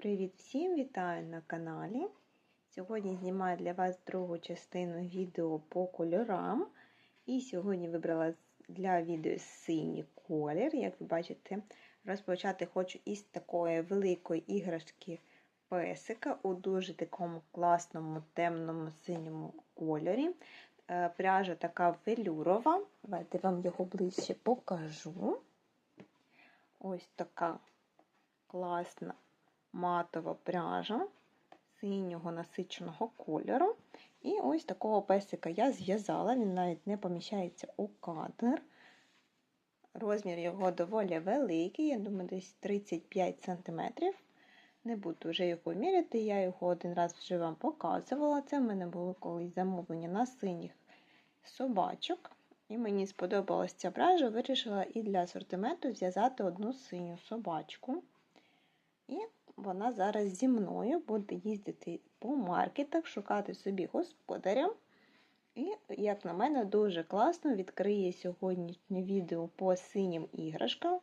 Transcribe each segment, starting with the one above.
Привіт всім! Вітаю на каналі. Сьогодні знімаю для вас другу частину відео по кольорам. І сьогодні вибрала для відео синій колір. Як ви бачите, розпочати хочу із такої великої іграшки песика у дуже такому класному темному синьому кольорі. Е, Пряжа така велюрова. Давайте вам його ближче покажу. Ось така класна матова пряжа синього насиченого кольору. І ось такого песика я зв'язала, він навіть не поміщається у кадр. Розмір його доволі великий, я думаю, десь 35 см. Не буду вже його міряти, я його один раз вже вам показувала. Це в мене було колись замовлення на синіх собачок. І мені сподобалася ця пряжа, вирішила і для асортименту зв'язати одну синю собачку. І вона зараз зі мною буде їздити по маркетах, шукати собі господаря. І, як на мене, дуже класно відкриє сьогоднішнє відео по синім іграшкам,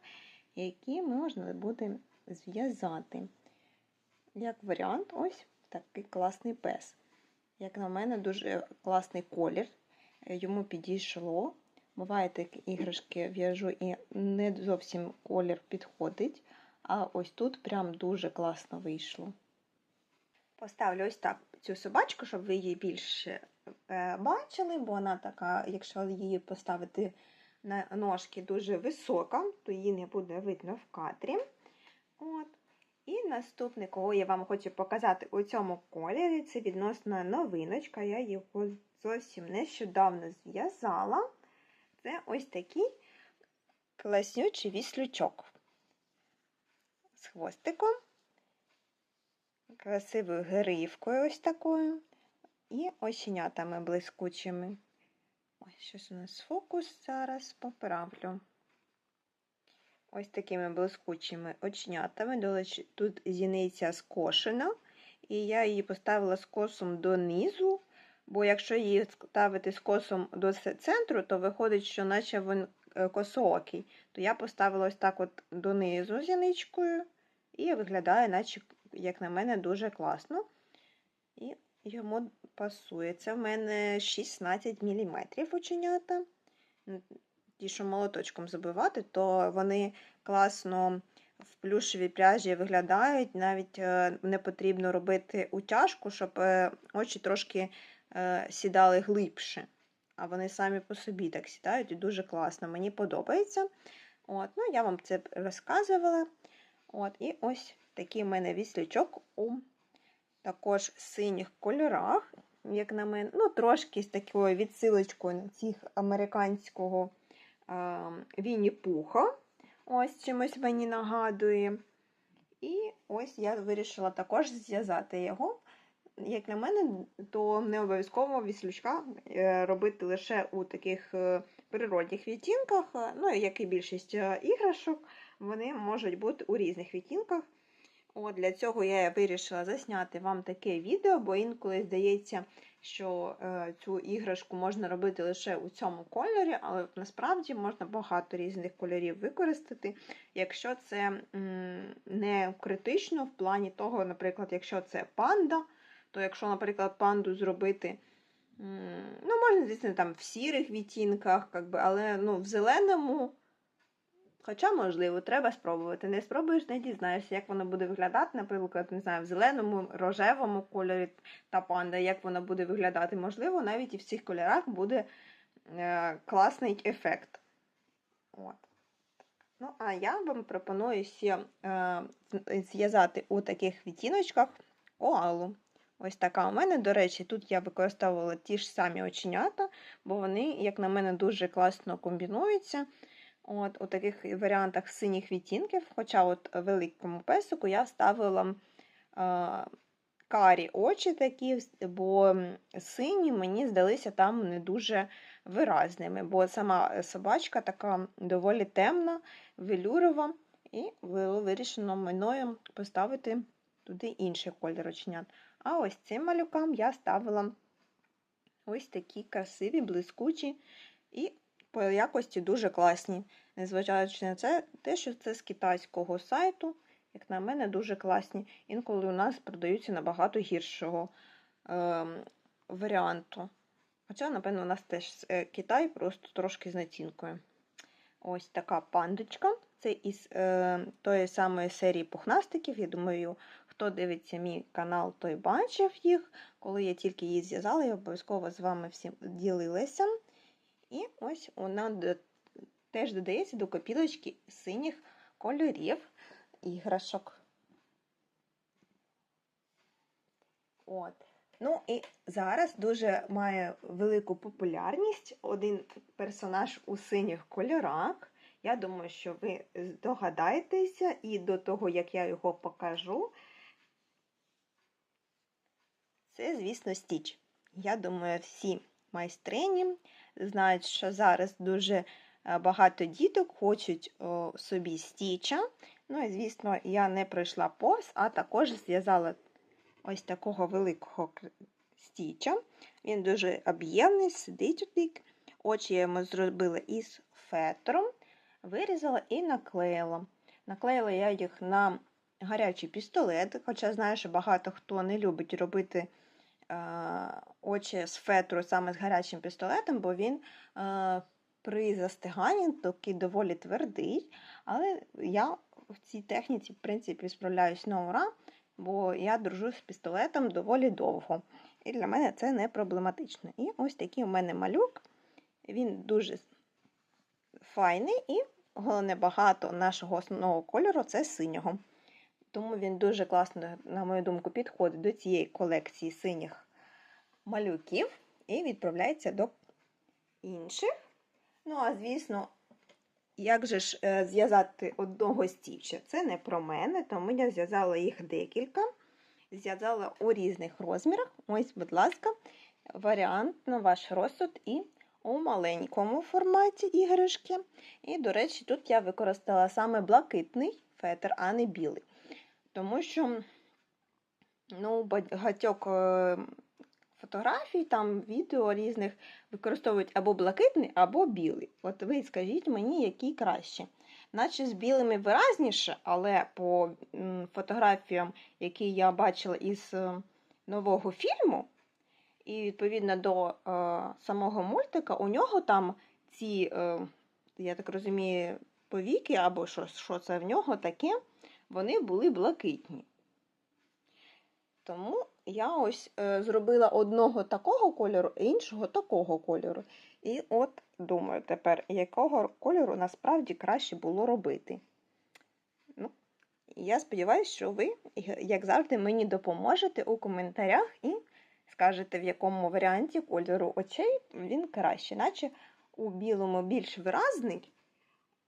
які можна буде зв'язати. Як варіант, ось такий класний пес. Як на мене, дуже класний колір. Йому підійшло. Буває, такі іграшки в'яжу і не зовсім колір підходить. А ось тут прям дуже класно вийшло. Поставлю ось так цю собачку, щоб ви її більше е, бачили, бо вона така, якщо її поставити на ножки дуже висока, то її не буде видно в кадрі. От. І наступне, кого я вам хочу показати у цьому кольорі, це відносно новиночка. Я його зовсім нещодавно зв'язала. Це ось такий класнючий віслючок з хвостиком, красивою гривкою ось такою, і оченятами блискучими. Ось щось у нас фокус зараз поправлю. Ось такими блискучими очнятами. Тут зіниця скошена, і я її поставила скосом донизу, бо якщо її ставити скосом до центру, то виходить, що наче він косоокий. То я поставила ось так от донизу зіничкою, і виглядає, наче, як на мене, дуже класно. І йому пасує. Це в мене 16 мм оченята. Ті, що молоточком забивати, то вони класно в плюшевій пряжі виглядають. Навіть не потрібно робити утяжку, щоб очі трошки сідали глибше. А вони самі по собі так сідають і дуже класно. Мені подобається. От, ну, Я вам це розказувала. От, І ось такий в мене віслючок у також синіх кольорах, як на мене, ну, трошки з такою відсилочкою цих американського Вінні Пуха. Ось чимось мені нагадує. І ось я вирішила також зв'язати його. Як на мене, то не обов'язково віслючка е, робити лише у таких е, природних відтінках, ну, як і більшість е, іграшок, вони можуть бути у різних відтінках. От Для цього я вирішила засняти вам таке відео, бо інколи здається, що е, цю іграшку можна робити лише у цьому кольорі, але насправді можна багато різних кольорів використати, якщо це не критично в плані того, наприклад, якщо це панда, то якщо, наприклад, панду зробити. Ну, можна, звісно, там в сірих відтінках, якби, але ну, в зеленому Хоча, можливо, треба спробувати. Не спробуєш, не дізнаєшся, як воно буде виглядати, наприклад, не знаю, в зеленому, рожевому кольорі та панда, як воно буде виглядати. Можливо, навіть і в цих кольорах буде е, класний ефект. От. Ну, а я вам пропоную е, зв'язати у таких відтіночках коалу. Ось така у мене, до речі, тут я використовувала ті ж самі оченята, бо вони, як на мене, дуже класно комбінуються. От, У таких варіантах синіх відтінків, хоча от великому песику я ставила а, карі очі такі, бо сині мені здалися там не дуже виразними, бо сама собачка така доволі темна, велюрова, і було вирішено мною поставити туди інший колір оченят. А ось цим малюкам я ставила ось такі красиві, блискучі. і по якості дуже класні. Незважаючи на це, те, що це з китайського сайту, як на мене, дуже класні. Інколи у нас продаються набагато гіршого ем, варіанту. Хоча, напевно, у нас теж е, Китай просто трошки з націнкою. Ось така пандочка. Це із е, тої самої серії пухнастиків. Я думаю, хто дивиться мій канал, той бачив їх. Коли я тільки її зв'язала, я обов'язково з вами всім ділилася. І ось вона теж додається до копілочки синіх кольорів іграшок. От. Ну і зараз дуже має велику популярність один персонаж у синіх кольорах. Я думаю, що ви здогадаєтеся, і до того, як я його покажу, це, звісно, стіч. Я думаю, всі майстрині знають, що зараз дуже багато діток хочуть собі стіча. Ну і, звісно, я не пройшла повз, а також зв'язала ось такого великого стіча. Він дуже об'ємний, сидить бік. Очі я йому зробила із фетром, вирізала і наклеїла. Наклеїла я їх на гарячий пістолет, хоча знаю, що багато хто не любить робити очі з фетру саме з гарячим пістолетом, бо він при застиганні такий доволі твердий. Але я в цій техніці, в принципі, справляюсь на ура, бо я дружу з пістолетом доволі довго. І для мене це не проблематично. І ось такий у мене малюк. Він дуже файний і, головне, багато нашого основного кольору це синього. Тому він дуже класно, на мою думку, підходить до цієї колекції синіх малюків і відправляється до інших. Ну, а звісно, як же ж е, зв'язати одного стіча? Це не про мене, тому я зв'язала їх декілька. Зв'язала у різних розмірах. Ось, будь ласка, варіант на ваш розсуд і у маленькому форматі іграшки. І, до речі, тут я використала саме блакитний фетр, а не білий. Тому що ну, багатьох е, фотографій, там відео різних використовують або блакитний, або білий. От ви скажіть мені, який краще. Наче з білими виразніше, але по фотографіям, які я бачила із е, нового фільму, і відповідно до е, самого мультика, у нього там ці, е, я так розумію, повіки, або що, що це в нього таке, вони були блакитні. Тому я ось е, зробила одного такого кольору, іншого такого кольору. І от думаю тепер, якого кольору насправді краще було робити. Ну, я сподіваюся, що ви, як завжди, мені допоможете у коментарях і скажете, в якому варіанті кольору очей він краще. Наче у білому більш виразний,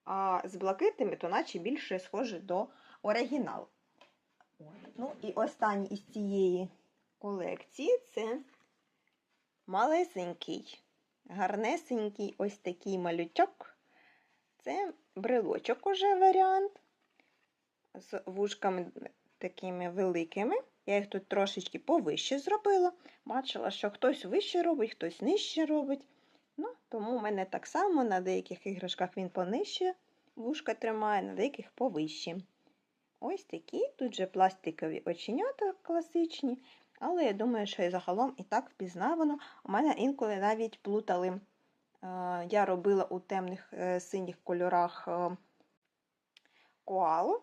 а з блакитними, то наче більше схоже до оригіналу. Ой, Ну і останній із цієї колекції це малесенький, гарнесенький ось такий малючок. Це брелочок уже варіант з вушками такими великими. Я їх тут трошечки повище зробила. Бачила, що хтось вище робить, хтось нижче робить. Ну, Тому в мене так само на деяких іграшках він понижче вушка тримає, на деяких повище. Ось такі, тут же пластикові оченята класичні, але я думаю, що і загалом і так впізнавано. У мене інколи навіть плутали. Е, Я робила у темних е, синіх кольорах е, коалу.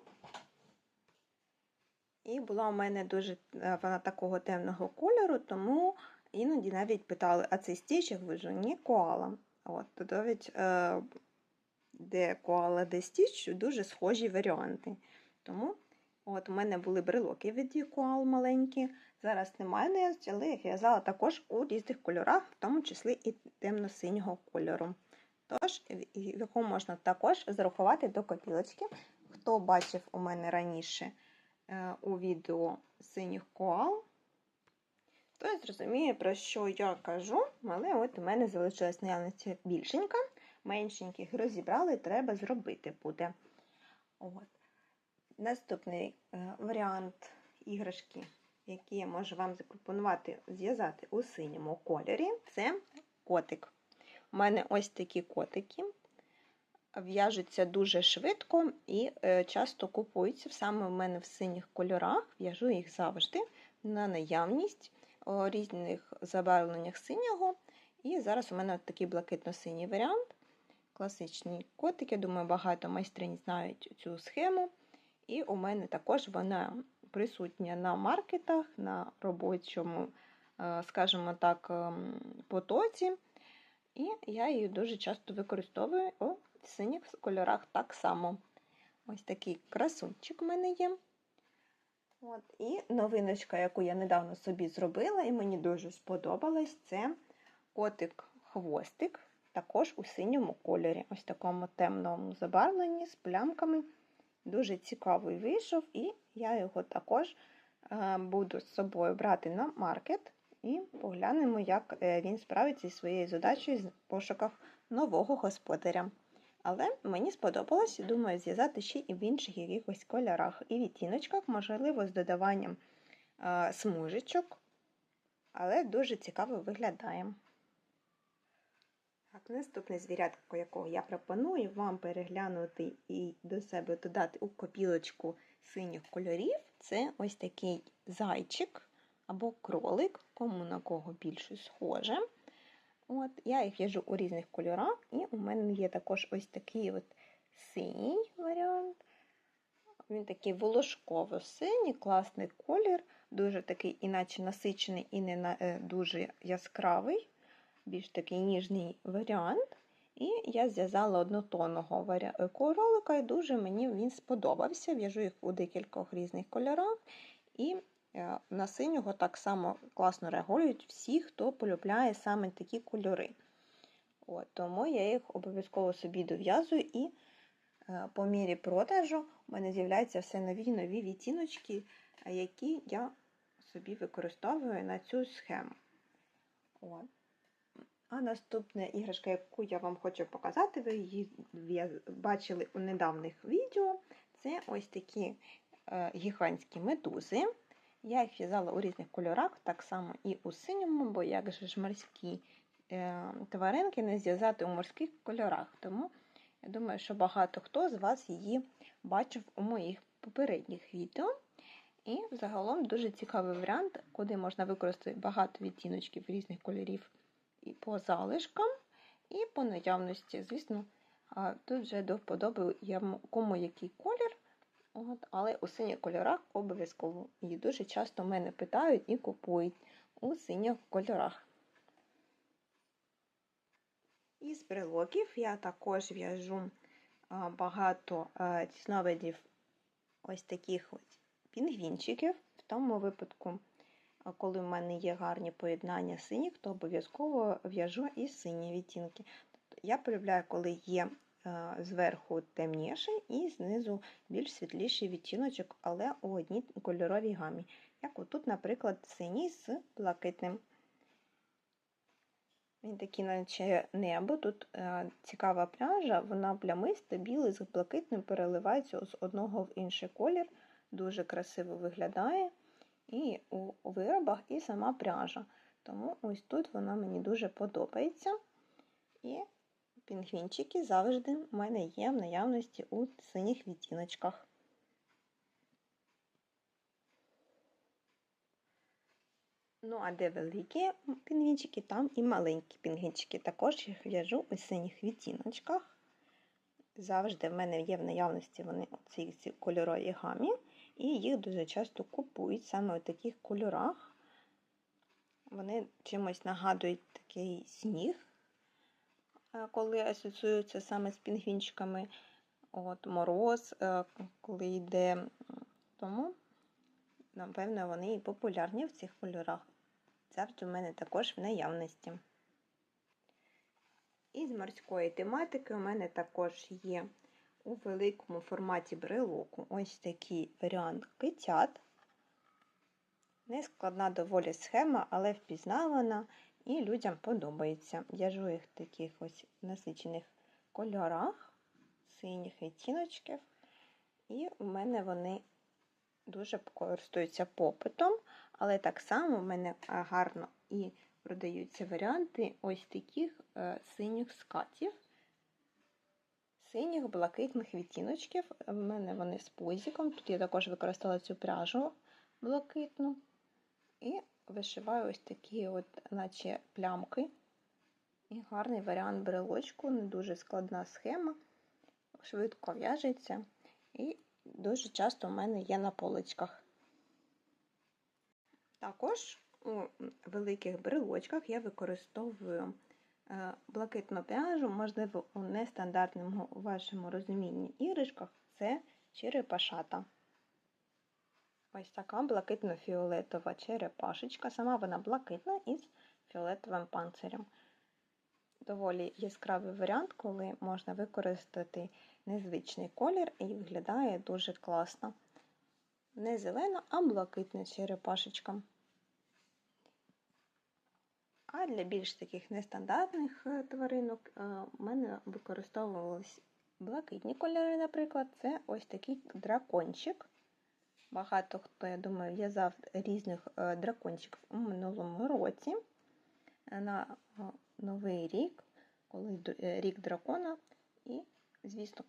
І була у мене дуже вона такого темного кольору, тому іноді навіть питали, а цей стіч, я кажу, ні, коала. От, то навіть де коала, де стіч, дуже схожі варіанти. Тому от у мене були брелоки від коал маленькі. Зараз немає але я в'язала також у різних кольорах, в тому числі і темно-синього кольору. Тож, його можна також зарахувати до копілочки. Хто бачив у мене раніше е, у відео синіх коал, той зрозуміє, про що я кажу, але от у мене залишилась наявності більшенька, меншеньких розібрали, треба зробити буде. От. Наступний е, варіант іграшки, який я можу вам запропонувати зв'язати у синьому кольорі, це котик. У мене ось такі котики. в'яжуться дуже швидко і е, часто купуються. Саме в мене в синіх кольорах в'яжу їх завжди на наявність у різних забарвленнях синього. І зараз у мене такий блакитно-синій варіант. Класичні котики. Думаю, багато майстринь знають цю схему. І у мене також вона присутня на маркетах, на робочому, е, скажімо так, ем, потоці. І я її дуже часто використовую у синіх кольорах так само. Ось такий красунчик у мене є. От. І новиночка, яку я недавно собі зробила, і мені дуже сподобалась, це котик-хвостик, також у синьому кольорі, ось такому темному забарвленні з плямками. Дуже цікавий вийшов, і я його також е, буду з собою брати на маркет і поглянемо, як е, він справиться зі своєю задачею в пошуках нового господаря. Але мені сподобалось, думаю, зв'язати ще і в інших якихось кольорах і відтіночках, можливо, з додаванням е, смужечок, але дуже цікаво виглядає. Так, наступне звірятко, якого я пропоную вам переглянути і до себе додати у копілочку синіх кольорів, це ось такий зайчик або кролик, кому на кого більше схоже. От, Я їх в'яжу у різних кольорах, і у мене є також ось такий от синій варіант. Він такий волошково-синій, класний колір, дуже такий, іначе насичений і не е, дуже яскравий, більш такий ніжний варіант. І я зв'язала однотонного варі... кролика, і дуже мені він сподобався. В'яжу їх у декількох різних кольорах. І Е, на синього так само класно реагують всі, хто полюбляє саме такі кольори. От, Тому я їх обов'язково собі дов'язую і е, по мірі продажу у мене з'являються все нові нові відтіночки, е, які я собі використовую на цю схему. От. А наступна іграшка, яку я вам хочу показати, ви її бачили у недавніх відео, це ось такі гігантські медузи. Я їх в'язала у різних кольорах, так само і у синьому, бо як же ж морські е, тваринки не зв'язати у морських кольорах. Тому я думаю, що багато хто з вас її бачив у моїх попередніх відео. І загалом дуже цікавий варіант, куди можна використати багато відтіночків різних кольорів і по залишкам, і по наявності. Звісно, тут вже до вподоби кому який колір. От, Але у синіх кольорах обов'язково. І дуже часто мене питають і купують у синіх кольорах. Із брелоків я також в'яжу багато ціновидів ось таких ось пінгвінчиків. В тому випадку, коли в мене є гарні поєднання синіх, то обов'язково в'яжу і сині відтінки. Тобто я полюбляю, коли є Е, зверху темніший і знизу більш світліший відтіночок, але у одній кольоровій гамі. Як отут, наприклад, синій з блакитним. Він такий, наче небо. Тут е, цікава пляжа, вона плямиста, білий з блакитним переливається з одного в інший колір. Дуже красиво виглядає. І у виробах, і сама пряжа. Тому ось тут вона мені дуже подобається. І Пінгвінчики завжди у мене є в наявності у синіх відтіночках. Ну, а де великі пінгвінчики, там і маленькі пінгвінчики. Також їх в'яжу у синіх відтіночках. Завжди в мене є в наявності вони у цій кольоровій гамі, і їх дуже часто купують саме у таких кольорах. Вони чимось нагадують такий сніг. Е, коли асоціюються саме з пінгвінчиками, от, мороз, е, коли йде. Тому, напевно, вони і популярні в цих кольорах. Завжди в мене також в наявності. Із морської тематики у мене також є у великому форматі брелоку ось такий варіант китят. Нескладна доволі схема, але впізнавана і людям подобається. В'яжу їх в таких ось насичених кольорах, синіх відтіночків. І у мене вони дуже користуються попитом, але так само в мене гарно і продаються варіанти ось таких е, синіх скатів. Синіх блакитних відтіночків. В мене вони з пузиком. Тут я також використала цю пряжу блакитну. І вишиваю ось такі, от, наче плямки. І гарний варіант брелочку, не дуже складна схема, швидко в'яжеться і дуже часто в мене є на поличках. Також у великих брелочках я використовую блакитну пряжу, можливо, у нестандартному вашому розумінні іграшках це черепашата. Ось така блакитно-фіолетова черепашечка. Сама вона блакитна із фіолетовим панцирем. Доволі яскравий варіант, коли можна використати незвичний колір і виглядає дуже класно. Не зелена, а блакитна черепашечка. А для більш таких нестандартних е, тваринок е, в мене використовувалися блакитні кольори, наприклад, це ось такий дракончик. Багато хто, я думаю, в'язав різних е, дракончиків у минулому році на Новий рік, коли рік дракона, і, звісно,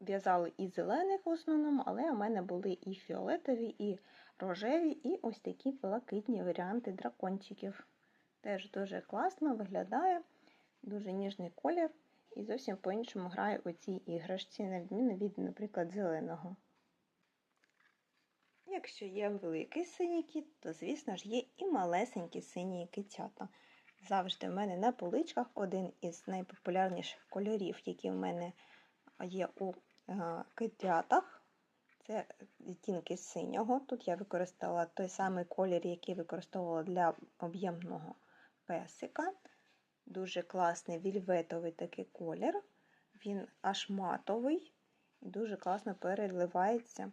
в'язали і зелених в основному, але у мене були і фіолетові, і рожеві, і ось такі блакитні варіанти дракончиків. Теж дуже класно виглядає, дуже ніжний колір, і зовсім по-іншому грає у цій іграшці, на відміну від, наприклад, зеленого. Якщо є великий синій кіт, то, звісно ж, є і малесенькі сині китята. Завжди в мене на поличках один із найпопулярніших кольорів, які в мене є у китятах. Це відтінки синього. Тут я використала той самий колір, який використовувала для об'ємного песика. Дуже класний вільветовий такий колір. Він аж матовий і дуже класно переливається.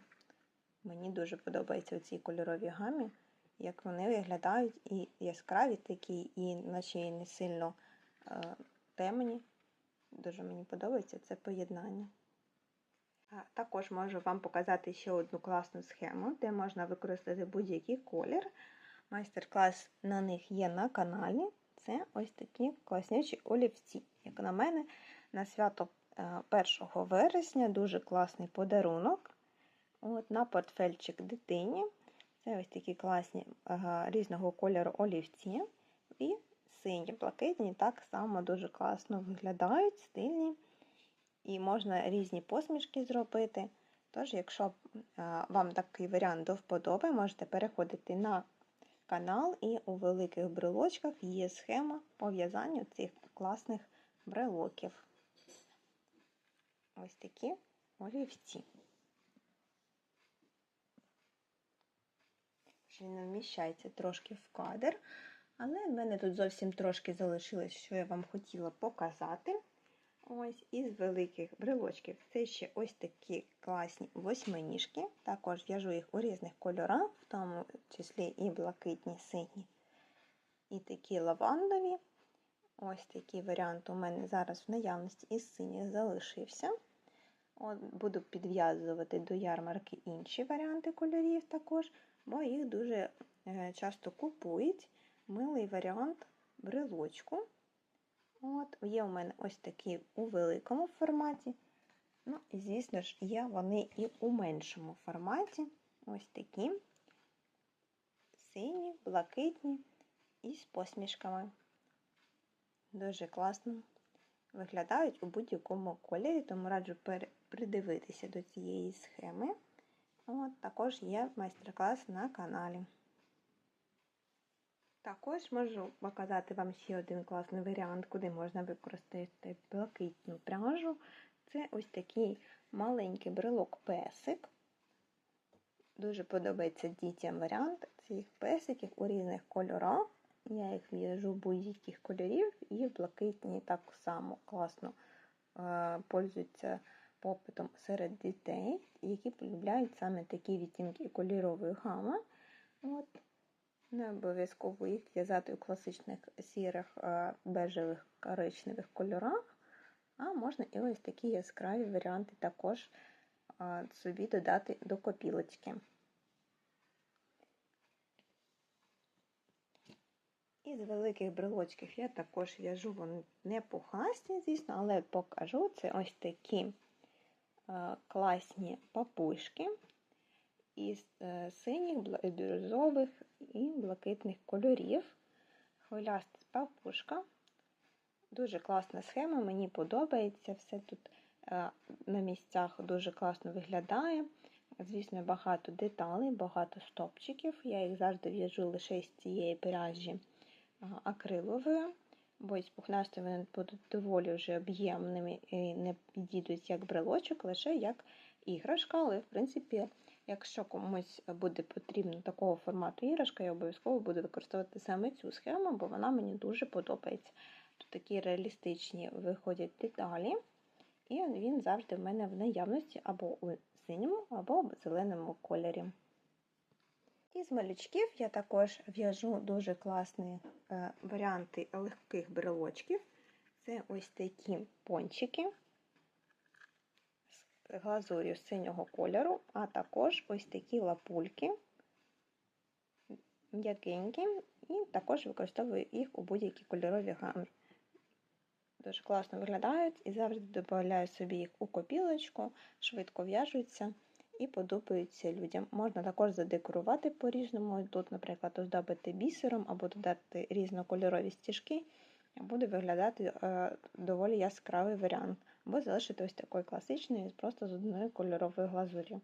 Мені дуже подобається цій кольоровій гамі, як вони виглядають і яскраві такі, і наче і не сильно е, темні. Дуже мені подобається це поєднання. Також можу вам показати ще одну класну схему, де можна використати будь-який колір. Майстер-клас на них є на каналі. Це ось такі класнючі олівці. Як на мене, на свято 1 е, вересня дуже класний подарунок. От, На портфельчик дитині. Це ось такі класні різного кольору олівці. І сині, блакитні так само дуже класно виглядають, стильні. І можна різні посмішки зробити. Тож, якщо вам такий варіант до вподоби, можете переходити на канал, і у великих брелочках є схема по в'язанню цих класних брелоків. Ось такі олівці. Він вміщається трошки в кадр, але в мене тут зовсім трошки залишилось, що я вам хотіла показати. Ось із великих брелочків. Це ще ось такі класні восьминіжки. Також в'яжу їх у різних кольорах, в тому числі і блакитні, сині, і такі лавандові. Ось такий варіант у мене зараз в наявності із синіх залишився. От, Буду підв'язувати до ярмарки інші варіанти кольорів також, бо їх дуже е, часто купують милий варіант брелочку. От, Є у мене ось такі у великому форматі. Ну, і, звісно ж, є вони і у меншому форматі. Ось такі сині, блакитні і з посмішками. Дуже класно виглядають у будь-якому кольорі, тому раджу придивитися до цієї схеми. От, Також є майстер-клас на каналі. Також можу показати вам ще один класний варіант, куди можна використати блакитну пряжу. Це ось такий маленький брелок-песик. Дуже подобається дітям варіант цих песиків у різних кольорах. Я їх в'яжу будь-яких кольорів і блакитні так само класно е, пользуються попитом серед дітей, які полюбляють саме такі відтінки кольорової гами. От. Не обов'язково їх в'язати у класичних сірих, бежевих коричневих кольорах, а можна і ось такі яскраві варіанти також собі додати до копілочки. Із великих брелочків я також в'яжу, вони не пухасті, звісно, але покажу. Це ось такі е, класні папушки із е, синіх, бла- бірюзових і блакитних кольорів. Хвиляста папушка. Дуже класна схема, мені подобається. Все тут е, на місцях дуже класно виглядає. Звісно, багато деталей, багато стопчиків. Я їх завжди в'яжу лише з цієї пряжі а, акрилової, бо із пухнастої вони будуть доволі вже об'ємними і не підійдуть як брелочок, лише як іграшка. Але, в принципі, якщо комусь буде потрібно такого формату іграшка, я обов'язково буду використовувати саме цю схему, бо вона мені дуже подобається. Тут такі реалістичні виходять деталі, і він завжди в мене в наявності або у синьому, або в зеленому кольорі. Із малючків я також в'яжу дуже класні е, варіанти легких брелочків. Це ось такі пончики глазур'ю синього кольору, а також ось такі лапульки м'якенькі, і також використовую їх у будь-якій кольоровій гамі. Дуже класно виглядають і завжди додаю собі їх у копілочку, швидко в'яжуться і подобаються людям. Можна також задекорувати по-різному. Тут, наприклад, оздобити бісером або додати різнокольорові стіжки, буде виглядати е, доволі яскравий варіант. Або залишити ось такий класичний, просто з одною кольоровою глазур'ю.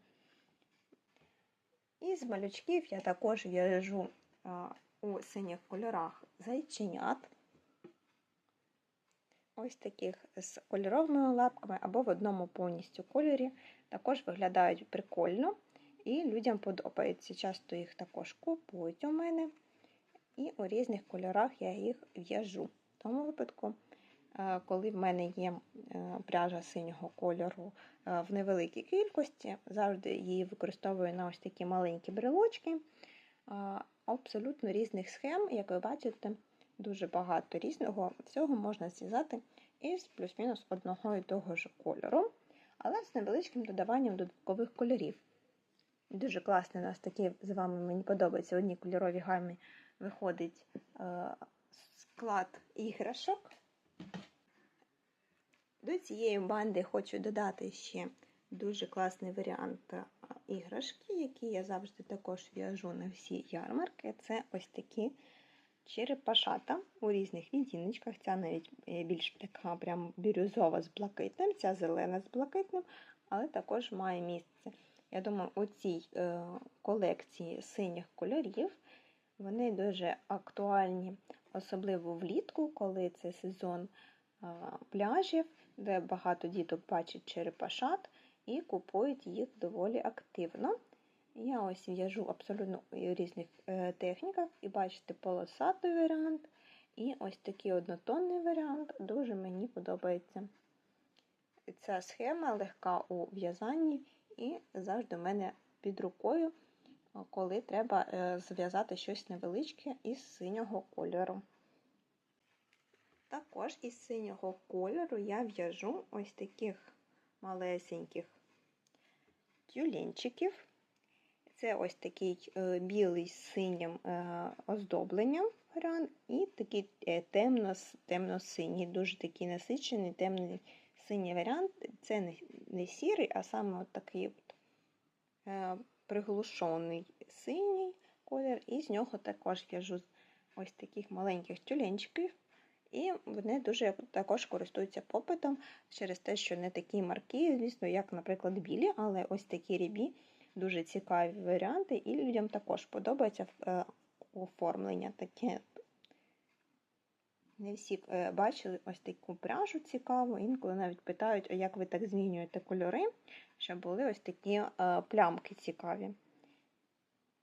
Із малючків я також в'яжу у синіх кольорах зайченят. Ось таких з кольоровими лапками або в одному повністю кольорі. Також виглядають прикольно і людям подобається. Часто їх також купують у мене. І у різних кольорах я їх в'яжу. В тому випадку, коли в мене є е, пряжа синього кольору е, в невеликій кількості, завжди її використовую на ось такі маленькі брелочки. Абсолютно різних схем, як ви бачите, дуже багато різного всього можна зв'язати із плюс-мінус одного і того ж кольору, але з невеличким додаванням додаткових кольорів. Дуже класний у нас такий з вами, мені подобається, в одній кольоровій гамі виходить е, склад іграшок. До цієї банди хочу додати ще дуже класний варіант е, іграшки, які я завжди також в'яжу на всі ярмарки. Це ось такі черепашата у різних відтіночках. Ця навіть більш така прям бірюзова з блакитним, ця зелена з блакитним, але також має місце. Я думаю, у цій е, колекції синіх кольорів вони дуже актуальні, особливо влітку, коли це сезон е, пляжів, де багато діток бачать черепашат і купують їх доволі активно. Я ось в'яжу абсолютно у різних е, техніках, і бачите, полосатий варіант, і ось такий однотонний варіант дуже мені подобається. Ця схема легка у в'язанні і завжди в мене під рукою, коли треба е, зв'язати щось невеличке із синього кольору. Також із синього кольору я в'яжу ось таких малесеньких тюленчиків. Це ось такий е, білий з синім е, оздобленням варіант, і такий е, темно-синій, дуже такий насичений, темний синій варіант. Це не, сірий, а саме от такий от, приглушений синій колір, і з нього також в'яжу ось таких маленьких тюленчиків. І вони дуже також користуються попитом через те, що не такі марки, звісно, як, наприклад, білі, але ось такі рябі дуже цікаві варіанти, і людям також подобається е, оформлення таке. Не всі е, бачили ось таку пряжу цікаву, інколи навіть питають, а як ви так змінюєте кольори, щоб були ось такі е, плямки цікаві.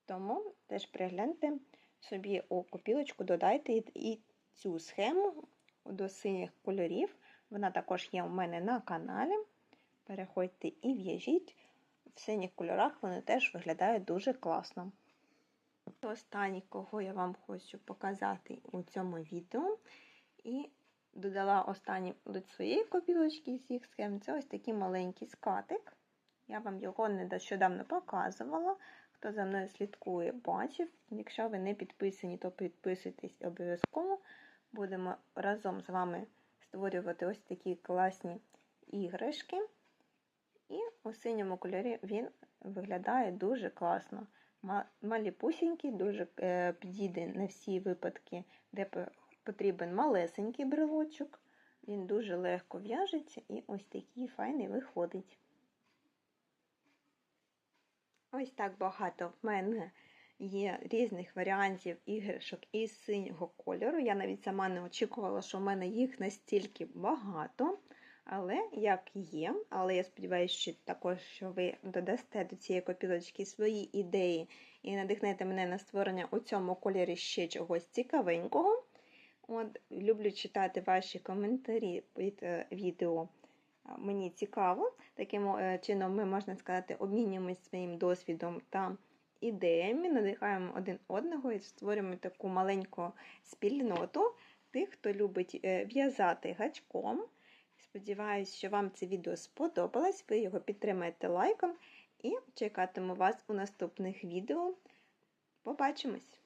Тому теж пригляньте собі у копілочку, додайте і цю схему до синіх кольорів. Вона також є у мене на каналі. Переходьте і в'яжіть. В синіх кольорах вони теж виглядають дуже класно. Останній, кого я вам хочу показати у цьому відео, і додала останній до своєї копілочки з їх схем, це ось такий маленький скатик. Я вам його нещодавно показувала. Хто за мною слідкує, бачив. Якщо ви не підписані, то підписуйтесь обов'язково. Будемо разом з вами створювати ось такі класні іграшки. І у синьому кольорі він виглядає дуже класно. Ма- Маліпусінький, дуже е, підійде на всі випадки, де потрібен малесенький брелочок. Він дуже легко в'яжеться і ось такий файний виходить. Ось так багато в мене є різних варіантів іграшок із синього кольору. Я навіть сама не очікувала, що в мене їх настільки багато. Але як є, але я сподіваюся, що також що ви додасте до цієї копілочки свої ідеї і надихнете мене на створення у цьому кольорі ще чогось цікавенького. От, люблю читати ваші коментарі під е, відео. Мені цікаво. Таким е, чином, ми, можна сказати, обмінюємося своїм досвідом та ідеями, надихаємо один одного і створюємо таку маленьку спільноту тих, хто любить е, в'язати гачком. Сподіваюсь, що вам це відео сподобалось. Ви його підтримаєте лайком і чекатиму вас у наступних відео. Побачимось!